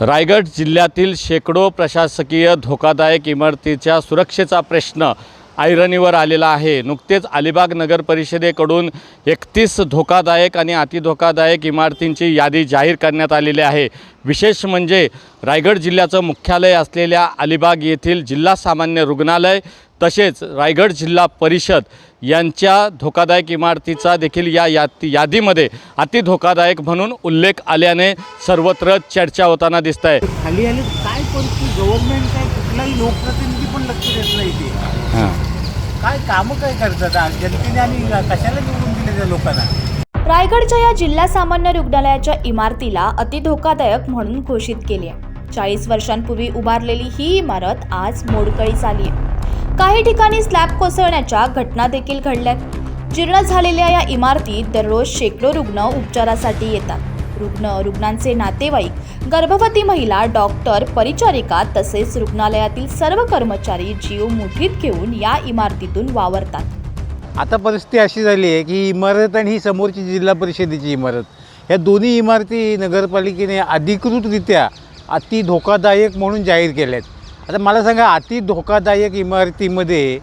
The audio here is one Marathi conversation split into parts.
रायगड जिल्ह्यातील शेकडो प्रशासकीय धोकादायक इमारतीच्या सुरक्षेचा प्रश्न ऐरणीवर आलेला आहे. नुकतेच अलिबाग नगर परिषदेकडून एकतीस धोकादायक आणि अतिधोकादायक इमारतींची यादी जाहीर करण्यात आलेली आहे. विशेष म्हणजे रायगड जिल्ह्याचं मुख्यालय असलेल्या अलिबाग येथील जिल्हा सामान्य रुग्णालय तसेच रायगड जिल्हा परिषद यांच्या धोकादायक इमारतीचा देखील या यादी यादीमध्ये अतिधोकादायक म्हणून उल्लेख आल्याने सर्वत्र चर्चा होताना दिसत आहे खाली आले काय परिस्थिती गव्हर्नमेंट काय कुठलाही लोकप्रतिनिधी पण लक्ष देत नाही ते. काय कामं काय करतात? आज जनतेने आणि कशाला निवडून दिले त्या लोकांना? रायगडच्या या जिल्हा सामान्य रुग्णालयाच्या इमारतीला अतिधोकादायक म्हणून घोषित केली आहे. चाळीस वर्षांपूर्वी उभारलेली ही इमारत आज मोडकळीस आली आहे. काही ठिकाणी स्लॅब कोसळण्याच्या घटना देखील घडल्यात. जीर्ण झालेल्या या इमारतीत दररोज शेकडो रुग्ण उपचारासाठी येतात. रुग्ण रुग्णांचे नातेवाईक गर्भवती महिला डॉक्टर परिचारिका तसेच रुग्णालयातील सर्व कर्मचारी जीव मुठीत घेऊन या इमारतीतून वावरतात. आता परिस्थिती अशी झाली आहे की इमारत आणि ही समोरची जिल्हा परिषदेची इमारत ह्या दोन्ही इमारती नगरपालिकेने अधिकृतरित्या अति धोकादायक म्हणून जाहीर केल्या आहेत आता मला सांगा अति धोकादायक इमारतीमध्ये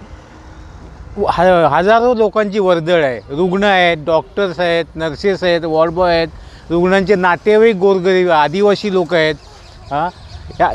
ह हजारो लोकांची वर्दळ आहे. रुग्ण आहेत डॉक्टर्स आहेत नर्सेस आहेत वॉर्डबॉय आहेत. रुग्णांचे नातेवाईक गोरगरीब आदिवासी लोक आहेत. हां? या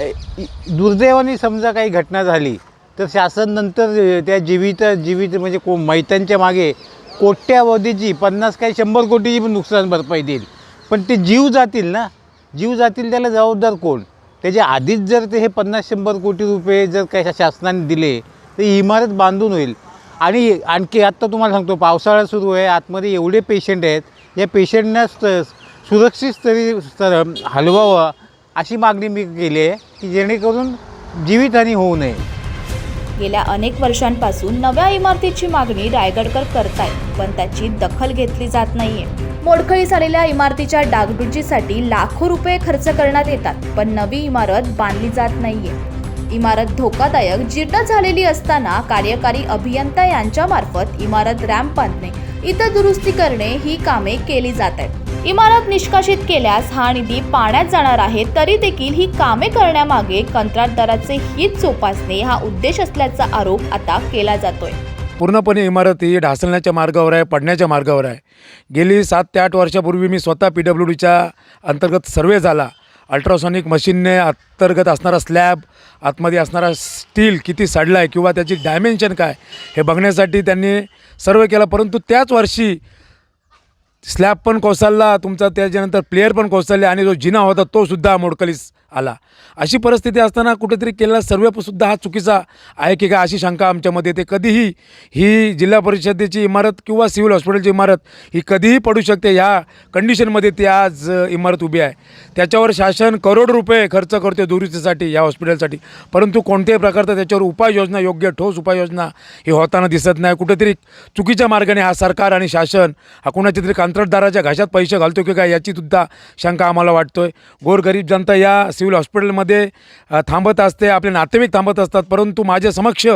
दुर्दैवाने समजा काही घटना झाली तर शासन नंतर त्या जीवित जीवित म्हणजे को मैतांच्या मागे कोट्यावधीची पन्नास काही शंभर कोटीची पण नुकसान भरपाई देईल. पण ते जीव जातील ना? जीव जातील त्याला जबाबदार कोण? त्याच्या आधीच जर ते हे पन्नास शंभर कोटी रुपये जर काही शासनाने दिले तर ही इमारत बांधून होईल. आणि आणखी आत्ता तुम्हाला सांगतो पावसाळा सुरू आहे आतमध्ये एवढे पेशंट आहेत या पेशंटना स्त सुरक्षित स्तरी स्तर हलवावं अशी मागणी मी केली आहे की जेणेकरून जीवितहानी होऊ नये. गेल्या अनेक वर्षांपासून नव्या इमारतीची मागणी रायगडकर करतायत पण त्याची दखल घेतली जात नाहीये. मोडखळी झालेल्या इमारतीच्या डागडुजीसाठी लाखो रुपये खर्च करण्यात येतात पण नवी इमारत बांधली जात नाहीये. इमारत धोकादायक जीर्ण झालेली असताना कार्यकारी अभियंता यांच्या मार्फत इमारत रॅम्प बांधणे इतर दुरुस्ती करणे ही कामे केली जात आहेत. इमारत निष्कासित केल्यास हा निधी पाण्यात जाणार आहे तरी देखील ही कामे करण्यामागे कंत्राटदाराचे हित जोपासणे हा उद्देश असल्याचा आरोप आता केला जातोय. पूर्णपणे इमारत ही ढासळण्याच्या मार्गावर आहे पडण्याच्या मार्गावर आहे. गेली सात ते आठ वर्षापूर्वी मी स्वतः पी डब्ल्यू डीच्या अंतर्गत सर्वे झाला. अल्ट्रासॉनिक मशीनने अंतर्गत असणारा स्लॅब आतमध्ये असणारा स्टील किती सडला आहे किंवा त्याची डायमेन्शन काय हे बघण्यासाठी त्यांनी सर्वे केला. परंतु त्याच वर्षी स्लॅब पण कोसळला तुमचा त्याच्यानंतर प्लेयर पण कोसळले आणि जो जिना होता तो सुद्धा मोडकलीस आला. अशी परिस्थिती असताना कुठेतरी केलेला सर्वेसुद्धा हा चुकीचा आहे की का अशी शंका आमच्यामध्ये येते. कधीही ही जिल्हा परिषदेची इमारत किंवा सिव्हिल हॉस्पिटलची इमारत ही कधीही पडू शकते. ह्या कंडिशनमध्ये ती आज इमारत उभी आहे. त्याच्यावर शासन करोड रुपये खर्च करते दुरुस्तीसाठी या हॉस्पिटलसाठी. परंतु कोणत्याही प्रकारचा त्याच्यावर उपाययोजना योग्य ठोस उपाययोजना ही होताना दिसत नाही. कुठेतरी चुकीच्या मार्गाने हा सरकार आणि शासन हा कुणाच्या तरी कंत्राटदाराच्या घशात पैसे घालतो की काय याची सुद्धा शंका आम्हाला वाटतोय. गोरगरीब जनता या सिव्हिल हॉस्पिटलमध्ये थांबत असते आपले नातेवाईक थांबत असतात परंतु माझ्या समक्ष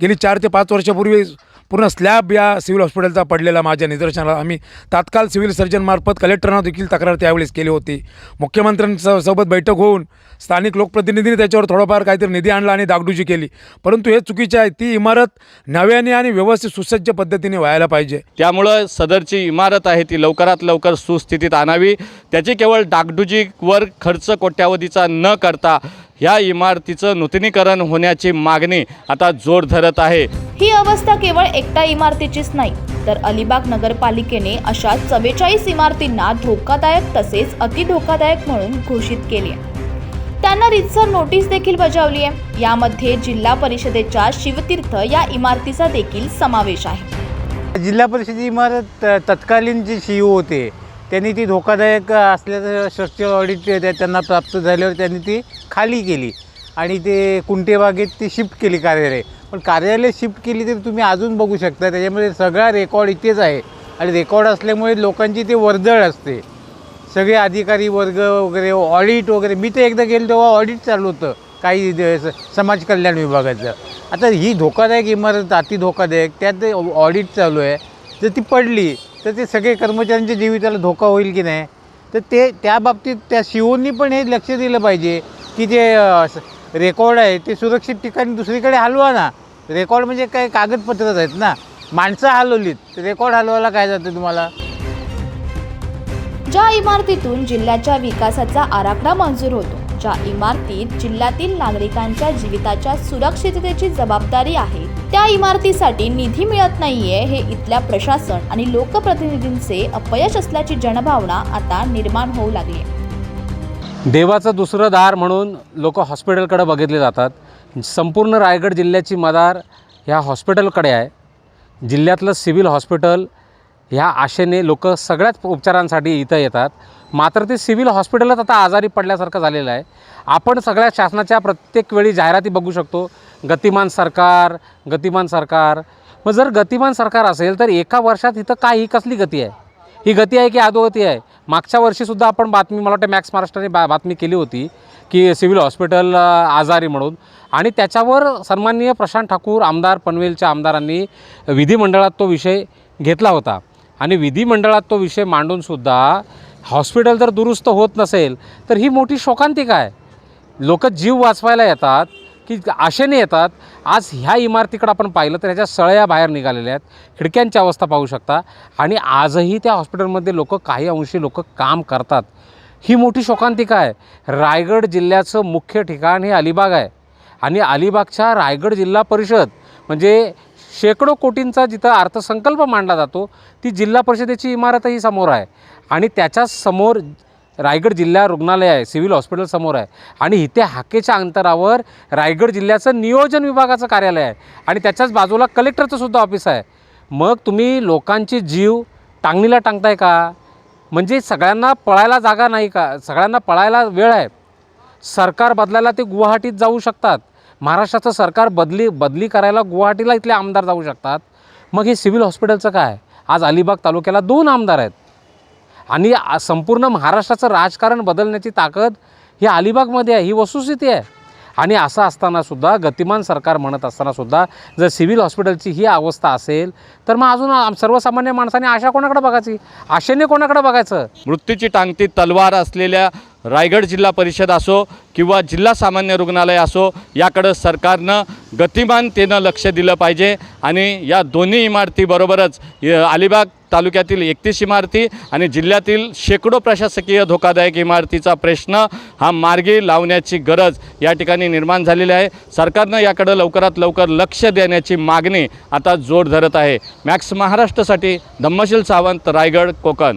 गेली चार ते पाच वर्षापूर्वी पूर्ण स्लॅब या सिव्हिल हॉस्पिटलचा पडलेला माझ्या निदर्शनाला. आम्ही तात्काळ सिव्हिल सर्जनमार्फत कलेक्टरांना देखील तक्रार त्यावेळेस केली होती. मुख्यमंत्र्यांसोबत सोबत बैठक होऊन स्थानिक लोकप्रतिनिधींनी त्याच्यावर थोडंफार काहीतरी निधी आणला आणि दागडुजी केली. परंतु हे चुकीचे आहे. ती इमारत नव्याने आणि व्यवस्थित सुसज्ज पद्धतीने व्हायला पाहिजे. त्यामुळं सदरची इमारत आहे ती लवकरात लवकर सुस्थितीत आणावी. त्याची केवळ डागडुजीवर खर्च कोट्यावधीचा न करता ह्या इमारतीचं नूतनीकरण होण्याची मागणी आता जोर धरत आहे. ही अवस्था केवळ एकटा इमारतीचीच नाही तर अलिबाग नगरपालिकेने अशा चव्वेचाळीस इमारतींना धोकादायक तसेच अतिधोकादायक म्हणून घोषित केली आहे. त्यांना रितसर नोटीस देखील बजावली आहे. यामध्ये जिल्हा परिषदेच्या शिवतीर्थ या इमारतीचा देखील समावेश आहे. जिल्हा परिषदेची इमारत तत्कालीन जे सी होते त्यांनी ती धोकादायक असल्याचं शस्त्र ऑडिट त्या- त्यांना प्राप्त झाल्यावर त्यांनी ती खाली केली. आणि ते कुंटेबागेत ती शिफ्ट केली कार्यालय. पण कार्यालय शिफ्ट केली तर तुम्ही अजून बघू शकता. त्याच्यामध्ये सगळा रेकॉर्ड इथेच आहे. आणि रेकॉर्ड असल्यामुळे लोकांची ते वर्दळ असते. सगळे अधिकारी वर्ग वगैरे ऑडिट वगैरे मी तर एकदा गेलो तेव्हा ऑडिट चालू होतं. काही स- समाज कल्याण विभागाचं. आता ही धोकादायक इमारत अति धोकादायक त्यात ऑडिट चालू आहे. जर ती पडली तर ते सगळे कर्मचाऱ्यांच्या जीविताला धोका होईल की नाही? तर ते त्या बाबतीत त्या शिवोनी पण हे लक्ष दिलं पाहिजे की जे रेकॉर्ड आहे ते सुरक्षित ठिकाणी दुसरीकडे हलवा ना. रेकॉर्ड म्हणजे काय कागदपत्रच आहेत ना. माणसं हलवलीत रेकॉर्ड हलवायला काय जातं तुम्हाला? ज्या इमारतीतून जिल्ह्याच्या विकासाचा आराखडा मंजूर होतो ज्या इमारतीत जिल्ह्यातील नागरिकांच्या जीविताच्या सुरक्षिततेची जबाबदारी आहे. त्या इमारतीसाठी निधी मिळत नाहीये हे इथल्या प्रशासन आणि लोकप्रतिनिधींचे अपयश असल्याची जनभावना आता निर्माण होऊ लागली आहे देवाचं दुसरं दार म्हणून लोक हॉस्पिटलकडे बघितले जातात. संपूर्ण रायगड जिल्ह्याची मदार ह्या हॉस्पिटलकडे आहे. जिल्ह्यातलं सिव्हिल हॉस्पिटल ह्या आशेने लोक सगळ्याच उपचारांसाठी इथं येतात. मात्र ते सिव्हिल हॉस्पिटलच आता आजारी पडल्यासारखं झालेलं आहे. आपण सगळ्या शासनाच्या प्रत्येक वेळी जाहिराती बघू शकतो. गतिमान सरकार गतिमान सरकार. मग जर गतिमान सरकार असेल तर एका वर्षात इथं काय ही कसली गती आहे? ही गती आहे की अधोगती आहे? मागच्या वर्षीसुद्धा आपण बातमी मला वाटतं मॅक्स महाराष्ट्राने बा बातमी केली होती की सिव्हिल हॉस्पिटल आजारी म्हणून. आणि त्याच्यावर सन्माननीय प्रशांत ठाकूर आमदार पनवेलच्या आमदारांनी विधिमंडळात तो विषय घेतला होता. आणि विधिमंडळात तो विषय मांडूनसुद्धा हॉस्पिटल जर दुरुस्त होत नसेल तर ही मोठी शोकांतिका आहे. लोक जीव वाचवायला येतात की आशेने येतात आज ह्या इमारतीकडं आपण पाहिलं तर ह्याच्या सळया बाहेर निघालेल्या आहेत. खिडक्यांची अवस्था पाहू शकता. आणि आजही त्या हॉस्पिटलमध्ये लोक काही अंशी लोक काम करतात. ही मोठी शोकांतिका आहे. रायगड जिल्ह्याचं मुख्य ठिकाण हे अलिबाग आहे. आणि अलिबागच्या रायगड जिल्हा परिषद म्हणजे शेकडो कोटींचा जिथं अर्थसंकल्प मांडला जातो ती जिल्हा परिषदेची इमारतही समोर आहे. आणि त्याच्याच समोर रायगड जिल्हा रुग्णालय आहे सिव्हिल हॉस्पिटल समोर आहे. आणि इथे हाकेच्या अंतरावर रायगड जिल्ह्याचं नियोजन विभागाचं कार्यालय आहे. आणि त्याच्याच बाजूला कलेक्टरचं सुद्धा ऑफिस आहे. मग तुम्ही लोकांचे जीव टांगणीला टांगताय का? म्हणजे सगळ्यांना पळायला जागा नाही का? सगळ्यांना पळायला वेळ आहे. सरकार बदलायला ते गुवाहाटीत जाऊ शकतात. महाराष्ट्राचं सरकार बदली बदली करायला गुवाहाटीला इथले आमदार जाऊ शकतात. मग हे सिव्हिल हॉस्पिटलचं काय? आज अलिबाग तालुक्याला दोन आमदार आहेत. आणि संपूर्ण महाराष्ट्राचं राजकारण बदलण्याची ताकद ही अलिबागमध्ये आहे ही वस्तुस्थिती आहे. आणि असं असतानासुद्धा गतिमान सरकार म्हणत असतानासुद्धा जर सिव्हिल हॉस्पिटलची ही अवस्था असेल तर मग अजून सर्वसामान्य माणसाने आशा कोणाकडे बघायची? आशेने कोणाकडे बघायचं? मृत्यूची टांगती तलवार असलेल्या रायगड जिल्हा परिषद असो किंवा जिल्हा सामान्य रुग्णालय असो याकडं सरकारनं गतिमानतेनं लक्ष दिलं पाहिजे आणि या दोन्ही इमारतीबरोबरच य- अलिबाग तालुक्यातील एकतीस इमारती आणि जिल्ह्यातील शेकडो प्रशासकीय धोकादायक इमारतीचा प्रश्न हा मार्गी लावण्याची गरज या ठिकाणी निर्माण झालेली आहे. सरकारनं याकडं लवकरात लवकर लक्ष देण्याची मागणी आता जोर धरत आहे. मॅक्स महाराष्ट्रासाठी धम्मशील सावंत रायगड कोकण.